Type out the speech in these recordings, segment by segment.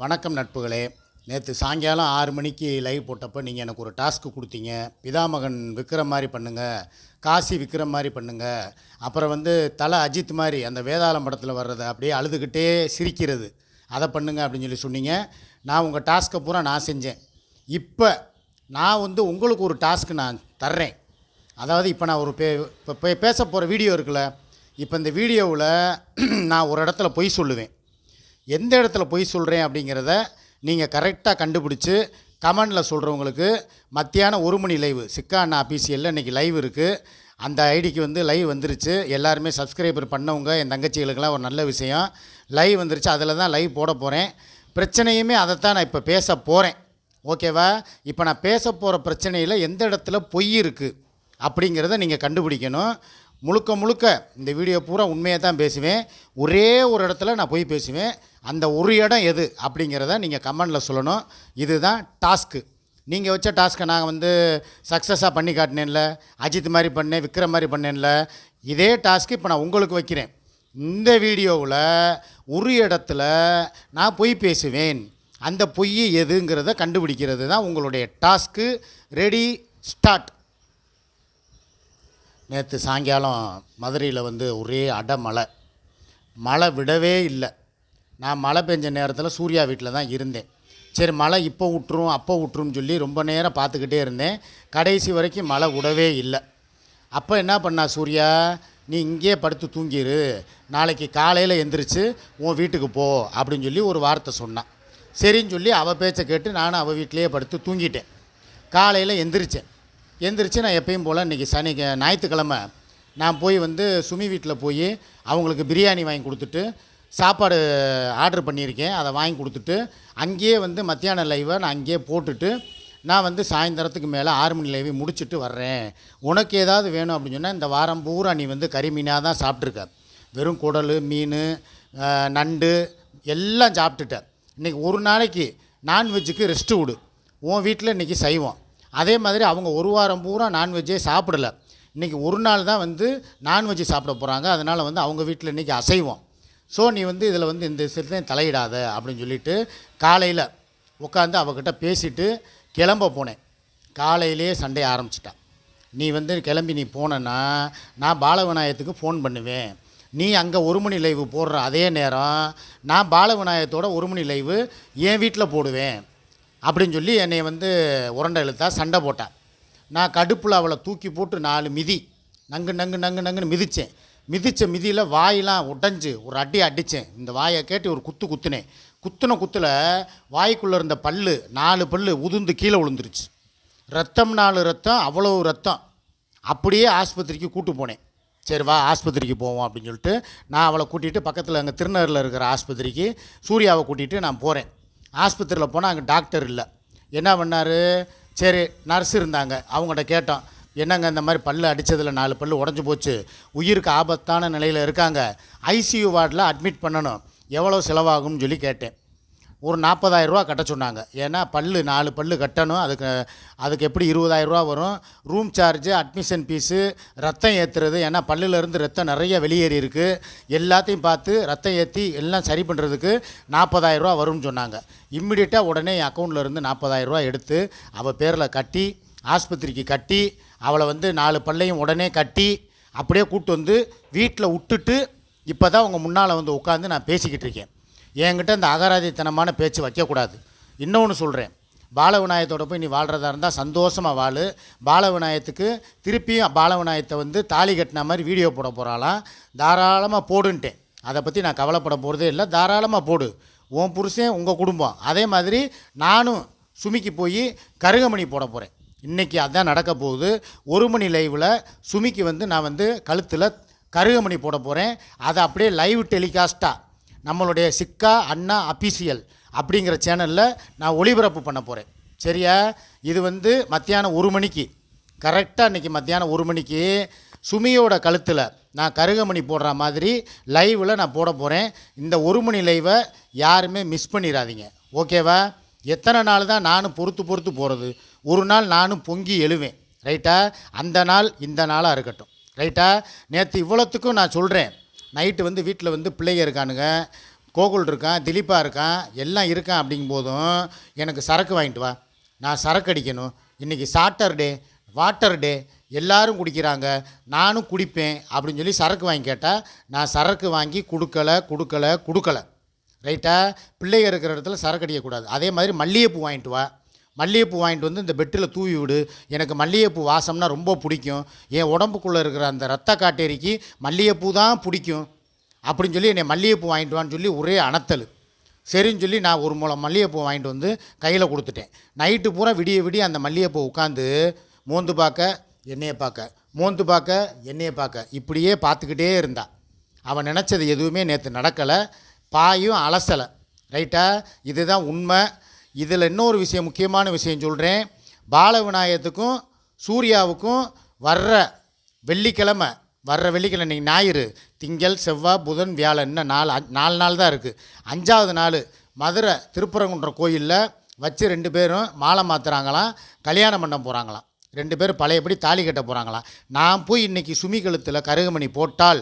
வணக்கம் நட்புகளே. நேற்று சாயங்காலம் ஆறு மணிக்கு லைவ் போட்டப்போ நீங்கள் எனக்கு ஒரு டாஸ்க்கு கொடுத்தீங்க. பிதாமகன் விற்கிற மாதிரி பண்ணுங்கள் காசி விற்கிற மாதிரி பண்ணுங்கள் அப்புறம் வந்து தலை அஜித் மாதிரி அந்த வேதாளம் படத்தில் வர்றதை அப்படியே அழுதுகிட்டே சிரிக்கிறது. அதை பண்ணுங்கள் அப்படின்னு சொல்லி சொன்னீங்க. நான் உங்கள் டாஸ்க்கை பூரா நான் செஞ்சேன். இப்போ நான் வந்து உங்களுக்கு ஒரு டாஸ்க்கு நான் தர்றேன். அதாவது இப்போ நான் ஒரு பே இப்போ பே பேச போகிற வீடியோ இருக்குல்ல. இப்போ இந்த வீடியோவில் நான் ஒரு இடத்துல பொய் சொல்லுவேன். எந்த இடத்துல பொய் சொல்கிறேன் அப்படிங்கிறத நீங்கள் கரெக்டாக கண்டுபிடிச்சி கமெண்டில் சொல்கிறவங்களுக்கு மத்தியானம் ஒரு மணி லைவ் சிக்கா அண்ணா அபிசியலில் இன்றைக்கி லைவ் இருக்குது அந்த ஐடிக்கு வந்து லைவ் வந்துருச்சு. எல்லாருமே சப்ஸ்கிரைபர் பண்ணவங்க என் தங்கச்சிகளுக்கெல்லாம் ஒரு நல்ல விஷயம். லைவ் வந்துருச்சு. அதில் தான் லைவ் போட போகிறேன் பிரச்சனையுமே அதைத்தான் நான் இப்போ பேச போகிறேன் ஓகேவா? இப்போ நான் பேச போகிற பிரச்சனையில் எந்த இடத்துல பொய் இருக்குது அப்படிங்கிறத நீங்கள் கண்டுபிடிக்கணும். முழுக்க முழுக்க இந்த வீடியோ பூரா உண்மையை தான் பேசுவேன். ஒரே ஒரு இடத்துல நான் போய் பேசுவேன். அந்த ஒரு இடம் எது அப்படிங்கிறத நீங்கள் கமெண்டில் சொல்லணும். இதுதான் டாஸ்க்கு. நீங்கள் வச்ச டாஸ்க்கை நான் வந்து சக்ஸஸாக பண்ணி காட்டினேன்ல அஜித் மாதிரி பண்ணேன் விக்ரம் மாதிரி பண்ணேன்ல இதே டாஸ்க்கு இப்போ நான் உங்களுக்கு வைக்கிறேன். இந்த வீடியோவில் ஒரு இடத்துல நான் பொய் பேசுவேன். அந்த பொய் எதுங்கிறத கண்டுபிடிக்கிறது தான் உங்களுடைய டாஸ்க்கு. ரெடி ஸ்டார்ட் நேற்று சாயங்காலம் மதுரையில் வந்து ஒரே அடமழை. மழை விடவே இல்லை. நான் மழை பெஞ்ச நேரத்தில் சூர்யா வீட்டில் தான் இருந்தேன். சரி மழை இப்போ விட்டுரும் அப்போ விட்டுரும்னு சொல்லி ரொம்ப நேரம் பார்த்துக்கிட்டே இருந்தேன். கடைசி வரைக்கும் மழை விடவே இல்லை. அப்போ என்ன பண்ணா சூர்யா நீ இங்கேயே படுத்து தூங்கிரு. நாளைக்கு காலையில் எந்திரிச்சு உன் வீட்டுக்கு போ அப்படின்னு சொல்லி ஒரு வார்த்தை சொன்னான். சரின்னு சொல்லி அவள் பேச்சை கேட்டு நானும் அவள் வீட்டிலேயே படுத்து தூங்கிட்டேன். காலையில் எந்திரிச்சேன். எந்திரிச்சு நான் எப்பயும் போல் இன்றைக்கி சனி ஞாயிற்றுக்கிழமை நான் போய் வந்து சுமி வீட்டில் போய் அவங்களுக்கு பிரியாணி வாங்கி கொடுத்துட்டு சாப்பாடு ஆர்டர் பண்ணியிருக்கேன். அதை வாங்கி கொடுத்துட்டு அங்கேயே வந்து மத்தியான லைவை நான் அங்கேயே போட்டுட்டு நான் வந்து சாயந்தரத்துக்கு மேலே ஆறு மணி லைவை முடிச்சுட்டு வர்றேன். உனக்கு ஏதாவது வேணும் அப்படின்னு சொன்னால் இந்த வாரம் பூரா நீ வந்து கறி மீனாக தான் சாப்பிட்ருக்க வெறும் குடல் மீன் நண்டு எல்லாம் சாப்பிட்டுட்ட. இன்றைக்கி ஒரு நாளைக்கு நான்வெஜ்ஜுக்கு ரெஸ்ட்டு விடு உன் வீட்டில் இன்றைக்கி சைவம். அதே மாதிரி அவங்க ஒரு வாரம் பூரா நான்வெஜ்ஜே சாப்பிடல. இன்றைக்கி ஒரு நாள் தான் வந்து நான்வெஜ் சாப்பிட போகிறாங்க அதனால் வந்து அவங்க வீட்டில் இன்றைக்கி அசைவம். ஸோ நீ வந்து இதில் வந்து இந்த விஷயத்தையும் தலையிடாத அப்படின்னு சொல்லிட்டு காலையில் உட்காந்து அவகிட்ட பேசிட்டு கிளம்ப போனேன். காலையிலேயே சண்டை ஆரம்பிச்சிட்டான் நீ வந்து கிளம்பி நீ போனேன்னா நான் பாலவிநாயகத்துக்கு ஃபோன் பண்ணுவேன். நீ அங்கே ஒரு மணி லைவு போடுற அதே நேரம் நான் பாலவிநாயகத்தோட ஒரு மணி லைவு என் வீட்டில் போடுவேன். அப்படின்னு சொல்லி என்னை வந்து உரண்டை இழுத்தா சண்டை போட்டான் நான் கடுப்பில் அவளை தூக்கி போட்டு நாலு மிதி. நங்கு நங்கு நங்கு நங்குன்னு மிதித்தேன் மிதித்த மிதியில் வாயெல்லாம் உடஞ்சி ஒரு அடி அடித்தேன் இந்த வாயை கேட்டு ஒரு குத்து குத்துனேன். குத்துன குத்தில் வாய்க்குள்ளே இருந்த பல்லு நாலு பல்லு உதுந்து கீழே விழுந்துருச்சு. ரத்தம் நாலு ரத்தம் அவ்வளோ ரத்தம். அப்படியே ஆஸ்பத்திரிக்கு கூட்டு போனேன். சரி வா ஆஸ்பத்திரிக்கு போவோம் அப்படின்னு சொல்லிட்டு நான் அவளை கூட்டிகிட்டு பக்கத்தில் அங்கே திருநகரில் இருக்கிற ஆஸ்பத்திரிக்கு சூர்யாவை கூட்டிகிட்டு நான் போகிறேன் ஆஸ்பத்திரியில் போனால் அங்கே டாக்டர் இல்லை. என்ன பண்ணார்? சரி நர்ஸ் இருந்தாங்க. அவங்கள்ட்ட கேட்டோம். என்னங்க இந்த மாதிரி பல்லு அடித்ததில் நாலு பல்லு உடஞ்சி போச்சு? உயிருக்கு ஆபத்தான நிலையில் இருக்காங்க. ஐசியூ வார்டில் அட்மிட் பண்ணணும். எவ்வளோ செலவாகும்னு சொல்லி கேட்டேன். ஒரு நாற்பதாயிரரூவா கட்ட சொன்னாங்க. ஏன்னா பல்லு நாலு பல்லு கட்டணும். அதுக்கு அதுக்கு எப்படி 20000 ரூபா வரும்? ரூம் சார்ஜு அட்மிஷன் ஃபீஸு ரத்தம் ஏற்றுறது ஏன்னா பல்லுலேருந்து ரத்தம் நிறைய வெளியேறி இருக்குது எல்லாத்தையும் பார்த்து ரத்தம் ஏற்றி எல்லாம் சரி பண்ணுறதுக்கு 40000 ரூபா வரும்னு சொன்னாங்க. இம்மிடியட்டாக உடனே என் அக்கௌண்ட்டில் இருந்து 40000 ரூபா எடுத்து அவள் பேரில் கட்டி ஆஸ்பத்திரிக்கு கட்டி அவளை வந்து நாலு பல்லையும் உடனே கட்டி அப்படியே கூப்பிட்டு வந்து வீட்டில் விட்டுட்டு இப்போ தான் உங்கள் முன்னால் வந்து உட்காந்து நான் பேசிக்கிட்டு இருக்கேன். என்கிட்ட இந்த அகராதித்தனமான பேச்சு வைக்கக்கூடாது. இன்னொன்று சொல்கிறேன் பாலவிநாயகத்தோட போய் நீ வாழ்கிறதா இருந்தால் சந்தோஷமாக வாழு. பாலவிநாயகத்துக்கு திருப்பியும் பாலவிநாயகத்தை வந்து தாலி கட்டின மாதிரி வீடியோ போட போகிறாளாம் தாராளமாக போடுன்ட்டேன். அதை பற்றி நான் கவலைப்பட போகிறதே இல்லை. தாராளமாக போடு. உன் புருஷன் உங்கள் குடும்பம். அதே மாதிரி நானும் சுமிக்கு போய் கருகமணி போட போகிறேன் இன்றைக்கி அதான் நடக்க போகுது. ஒரு மணி லைவில் சுமிக்கு வந்து நான் வந்து கழுத்தில் கருகமணி போட போகிறேன் அதை அப்படியே லைவ் டெலிகாஸ்ட்டாக நம்மளுடைய சிக்கா அண்ணா அபிஷியல் அப்படிங்கிற சேனலில் நான் ஒளிபரப்பு பண்ண போகிறேன் சரியா? இது வந்து மத்தியானம் ஒரு மணிக்கு. கரெக்டாக இன்றைக்கி மத்தியானம் ஒரு மணிக்கு. சுமியோட கழுத்தில் நான் கருகமணி போடுற மாதிரி லைவில் நான் போட போகிறேன் இந்த ஒரு மணி லைவை யாருமே மிஸ் பண்ணிடாதீங்க. ஓகேவா எத்தனை நாள் தான் நானும் பொறுத்து பொறுத்து போகிறது ஒரு நாள் நானும் பொங்கி எழுவேன். ரைட்டா அந்த நாள் இந்த நாளாக இருக்கட்டும். ரைட்டா நேற்று இவ்வளோத்துக்கும் நான் சொல்கிறேன் நைட்டு வந்து வீட்டில் வந்து பிள்ளைங்க இருக்கானுங்க கோகுல் இருக்கான் திலீப்பா இருக்கான் எல்லாம் இருக்கான் அப்படிங்கும் போதும் எனக்கு சரக்கு வாங்கிட்டு வா. நான் சரக்கு அடிக்கணும். இன்றைக்கி சாட்டர்டே வாட்டர் டே எல்லாரும் குடிக்கிறாங்க. நானும் குடிப்பேன் அப்படின்னு சொல்லி சரக்கு வாங்கி கேட்டால் நான் சரக்கு வாங்கி கொடுக்கல கொடுக்கல கொடுக்கல. ரைட்டா பிள்ளைங்க இருக்கிற இடத்துல சரக்கு அடிக்கக்கூடாது. அதே மாதிரி மல்லிகைப்பூ வாங்கிட்டு வா. மல்லிகைப்பூ வாங்கிட்டு வந்து இந்த பெட்டில் தூவி விடு. எனக்கு மல்லிகைப்பூ வாசம்னா ரொம்ப பிடிக்கும். என் உடம்புக்குள்ளே இருக்கிற அந்த ரத்த காட்டேரிக்கு மல்லிகைப்பூ தான் பிடிக்கும். அப்படின்னு சொல்லி என்னை மல்லிகைப்பூ வாங்கிட்டு வான்னு சொல்லி ஒரே அணத்தல் சரின்னு சொல்லி நான் ஒரு மூலம் மல்லிகைப்பூ வாங்கிட்டு வந்து கையில் கொடுத்துட்டேன். நைட்டு பூரா விடிய விடிய அந்த மல்லிகைப்பூ உட்காந்து மோந்து பார்க்க என்னையை பார்க்க. மோந்து பார்க்க என்னையை பார்க்க. இப்படியே பார்த்துக்கிட்டே இருந்தா. அவன் நினச்சது எதுவுமே நேற்று நடக்கலை. பாயும் அலசலை. ரைட்டா? இதுதான் உண்மை. இதில் இன்னொரு விஷயம் முக்கியமான விஷயம் சொல்கிறேன் பால விநாயகத்துக்கும் சூர்யாவுக்கும் வர்ற வெள்ளிக்கிழமை வர்ற வெள்ளிக்கிழமை இன்னைக்கு ஞாயிறு திங்கள் செவ்வாய் புதன் வியாழன் இன்னும் நாலு நாலு நாள் தான் இருக்குது அஞ்சாவது நாள் மதுரை திருப்பரங்குன்ற கோயிலில் வச்சு ரெண்டு பேரும் மாலை மாற்றுறாங்களாம் கல்யாணம் பண்ண போகிறாங்களாம் ரெண்டு பேரும் பழையபடி தாலி கட்ட போகிறாங்களாம் நான் போய் இன்றைக்கி சுமி கழுத்தில் கருகமணி போட்டால்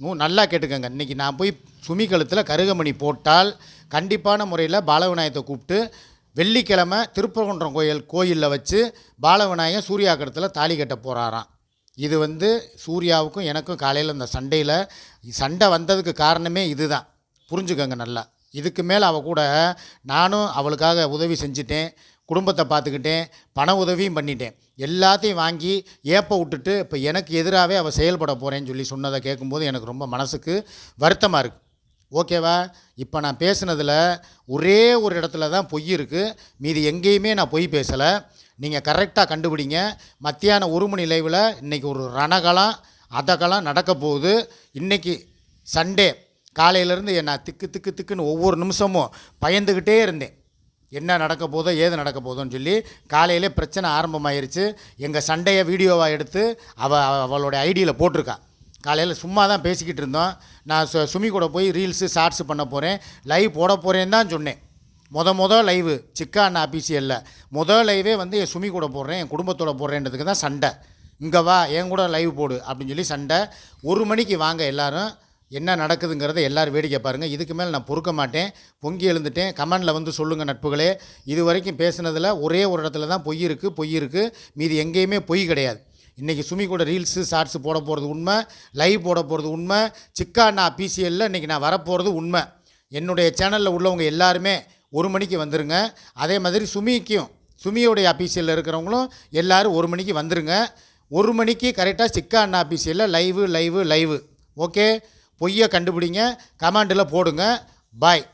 நூ நல்லா கேட்டுக்கோங்க. இன்றைக்கி நான் போய் சுமி கழுத்தில் கருகமணி போட்டால் கண்டிப்பான முறையில் பாலவிநாயகத்தை கூப்பிட்டு வெள்ளிக்கிழமை திருப்பரங்குன்றம் கோயில் கோயிலில் வச்சு பாலவிநாயகர் சூர்யா தாலி கட்ட போகிறாராம் இது வந்து சூர்யாவுக்கும் எனக்கும் காலையில் இந்த சண்டையில் சண்டை வந்ததுக்கு காரணமே இதுதான். புரிஞ்சுக்கோங்க நல்லா. இதுக்கு மேலே அவள் கூட நானும் அவளுக்காக உதவி செஞ்சிட்டேன் குடும்பத்தை பார்த்துக்கிட்டேன் பண உதவியும் பண்ணிட்டேன். எல்லாத்தையும் வாங்கி ஏப்ப விட்டுட்டு இப்போ எனக்கு எதிராகவே அவள் செயல்பட போகிறேன்னு சொல்லி சொன்னதை கேட்கும்போது எனக்கு ரொம்ப மனசுக்கு வருத்தமாக இருக்குது ஓகேவா? இப்போ நான் பேசுனதில் ஒரே ஒரு இடத்துல தான் பொய் இருக்குது மீதி எங்கேயுமே நான் பொய் பேசலை. நீங்கள் கரெக்டாக கண்டுபிடிங்க. மத்தியானம் ஒரு மணி லைவில் இன்றைக்கி ஒரு ரணகலம் அதகலம் நடக்க போகுது. இன்றைக்கி சண்டே காலையிலேருந்து நான் திக்கு திக்கு திக்குன்னு ஒவ்வொரு நிமிஷமும் பயந்துக்கிட்டே இருந்தேன். என்ன நடக்க போதோ ஏது நடக்க போதோன்னு சொல்லி காலையிலே பிரச்சனை ஆரம்பமாயிருச்சு. எங்கள் சண்டையை வீடியோவாக எடுத்து அவள் அவளோட ஐடியில் போட்டிருக்கா. காலையில் சும்மா தான் பேசிக்கிட்டு இருந்தோம். நான் சு சுமி கூட போய் ரீல்ஸு ஷார்ட்ஸு பண்ண போகிறேன் லைவ் போட போகிறேன்னு தான் சொன்னேன். மொத மொதல் லைவு சிக்கா அண்ணா அபிஷியலில் முத லைவே வந்து என் சுமி கூட போடுறேன் என் குடும்பத்தோட போடுறேன்றதுக்கு தான் சண்டை. இங்கே வா என் கூட லைவ் போடு அப்படின்னு சொல்லி சண்டை. ஒரு மணிக்கு வாங்க எல்லோரும். என்ன நடக்குதுங்கிறத எல்லோரும் வேடிக்கை பாருங்கள் இதுக்கு மேலே நான் பொறுக்க மாட்டேன். பொங்கி எழுந்துட்டேன். கமெண்டில் வந்து சொல்லுங்கள் நட்புகளே. இது வரைக்கும் பேசுனதில் ஒரே ஒரு இடத்துல தான் பொய் இருக்குது பொய் இருக்குது மீதி எங்கேயுமே பொய் கிடையாது. இன்றைக்கி சுமி கூட ரீல்ஸு ஷார்ட்ஸு போட போகிறது உண்மை லைவ் போட போகிறது உண்மை. சிக்கா அண்ணா பிசிஎல்லில் இன்றைக்கி நான் வரப்போகிறது உண்மை. என்னுடைய சேனலில் உள்ளவங்க எல்லாருமே ஒரு மணிக்கு வந்துருங்க. அதே மாதிரி சுமிக்கும் சுமியோடைய அபிஷியலில் இருக்கிறவங்களும் எல்லாரும் ஒரு மணிக்கு வந்துருங்க. ஒரு மணிக்கு கரெக்டாக சிக்கா அண்ணா அபிஷியலில் லைவு லைவு லைவு ஓகே பொய்யை கண்டுபிடிங்க. கமாண்டில் போடுங்க. பாய்